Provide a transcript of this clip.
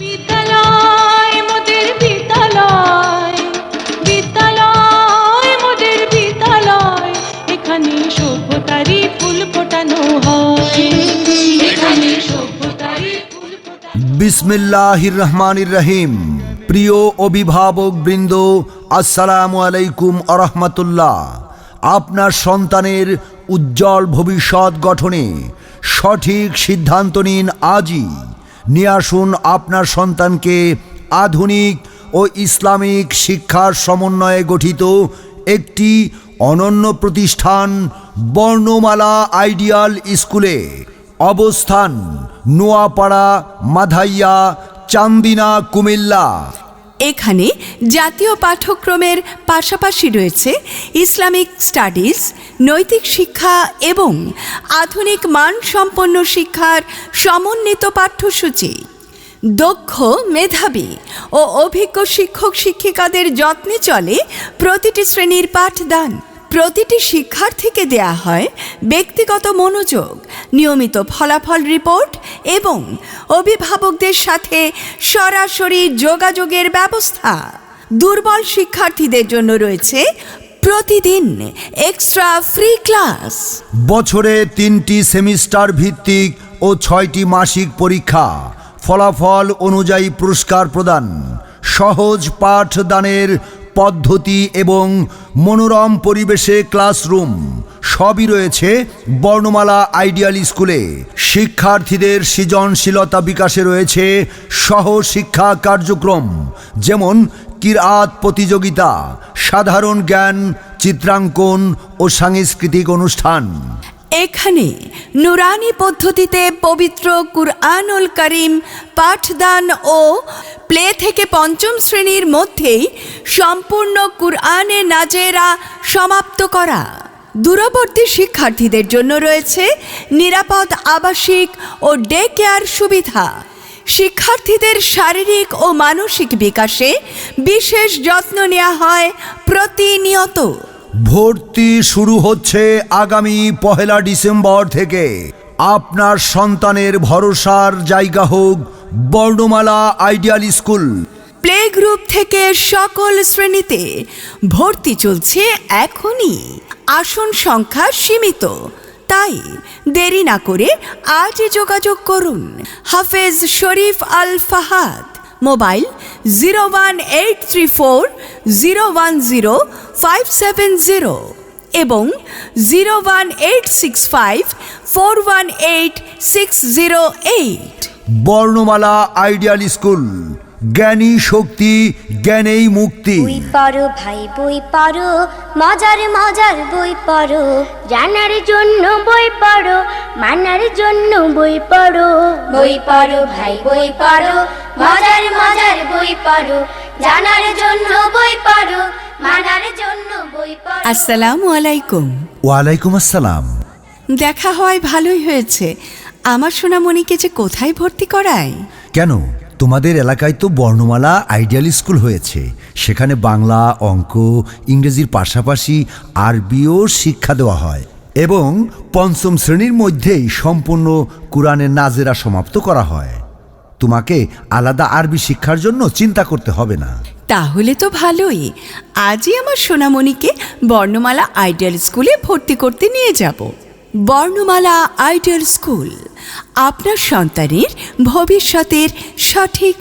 বিদ্যালয়, মোদের বিসমিল্লাহির রহমানির রহিম। প্রিয় অভিভাবক বৃন্দ, আসসালামু আলাইকুম আরহামতুল্লাহ। আপনার সন্তানের উজ্জ্বল ভবিষ্যৎ গঠনে সঠিক সিদ্ধান্ত নিন আজই। নিয়ে আসুন আপনার সন্তানকে আধুনিক ও ইসলামিক শিক্ষার সমন্বয়ে গঠিত একটি অনন্য প্রতিষ্ঠান বর্ণমালা আইডিয়াল স্কুলে। অবস্থান, নোয়াপাড়া, মাধাইয়া, চান্দিনা, কুমিল্লা। এখানে জাতীয় পাঠ্যক্রমের পাশাপাশি রয়েছে ইসলামিক স্টাডিজ নৈতিক শিক্ষা এবং আধুনিক মানসম্পন্ন শিক্ষার সমন্বিত পাঠ্যসূচি। দক্ষ মেধাবী ও অভিজ্ঞ শিক্ষক শিক্ষিকাদের যত্নে চলে প্রতিটি শ্রেণির পাঠদান। প্রতিটি শিক্ষার্থীকে দেয়া হয় ব্যক্তিগত মনোযোগ, নিয়মিত ফলাফল রিপোর্ট এবং অভিভাবকদের সাথে সরাসরি যোগাযোগের ব্যবস্থা। দুর্বল শিক্ষার্থীদের জন্য রয়েছে প্রতিদিন এক্সট্রা ফ্রি ক্লাস বছরে তিনটি সেমিস্টার ভিত্তিক ও ছয়টি মাসিক পরীক্ষা। ফলাফল অনুযায়ী পুরস্কার প্রদান। সহজ পাঠদানের পদ্ধতি এবং মনোরম পরিবেশে ক্লাসরুম সবই রয়েছে বর্ণমালা আইডিয়াল স্কুলে শিক্ষার্থীদের সৃজনশীলতা বিকাশে রয়েছে সহ শিক্ষা কার্যক্রম, যেমন কিরাত প্রতিযোগিতা, সাধারণ জ্ঞান, চিত্রাঙ্কন ও সাংস্কৃতিক অনুষ্ঠান। এখানে নুরানি পদ্ধতিতে পবিত্র কুরআনুল করিম, পাঠদান ও প্লে থেকে পঞ্চম শ্রেণির মধ্যেই সম্পূর্ণ কুরআনে নাজেরা সমাপ্ত করা। দূরবর্তী শিক্ষার্থীদের জন্য রয়েছে নিরাপদ আবাসিক ও ডে কেয়ার সুবিধা। শিক্ষার্থীদের শারীরিক ও মানসিক বিকাশে বিশেষ যত্ন নেওয়া হয় প্রতিনিয়ত। ভর্তি শুরু হচ্ছে আগামী পহেলা ডিসেম্বর থেকে। আপনার সন্তানের ভরসার জায়গা হোক বর্ণমালা আইডিয়াল স্কুল। প্লে গ্রুপ থেকে সকল শ্রেণীতে ভর্তি চলছে এখনই। আসন সংখ্যা সীমিত। তাই দেরি না করে আজই যোগাযোগ করুন। Hafez Sharif Al Fahad, mobile zero one eight three four zero one zero five seven zero এবং zero one eight six five four one eight six zero eight. Bornomala ideal school জ্ঞানী শক্তি জ্ঞানেই মুক্তি। বই পড়ো ভাই বই পড়ো মজার মজার বই পড়ো জানার জন্য বই পড়ো মানার জন্য বই পড়ো। বই পড়ো ভাই বই পড়ো মজার মজার বই পড়ো জানার জন্য বই পড়ো মানার জন্য বই পড়ো। আসসালামু আলাইকুম। ওয়ালাইকুম আসসালাম। দেখা হয় ভালোই হয়েছে। আমার সোনামণিকে যে কোথায় ভর্তি করায়? কেন? তোমাদের এলাকায় তো বর্ণমালা আইডিয়াল স্কুল হয়েছে। সেখানে বাংলা, অঙ্ক, ইংরেজির পাশাপাশি আরবিও শিক্ষা দেওয়া হয় এবং পঞ্চম শ্রেণির মধ্যেই সম্পূর্ণ কোরআনের নাজেরা সমাপ্ত করা হয়। তোমাকে আলাদা আরবি শিক্ষার জন্য চিন্তা করতে হবে না। তাহলে তো ভালোই। আজই আমার সোনামণিকে বর্ণমালা আইডিয়াল স্কুলে ভর্তি করতে নিয়ে যাব। বর্ণমালা আইডিয়াল স্কুল। আপনার সন্তানের ভবিষ্যতের সঠিক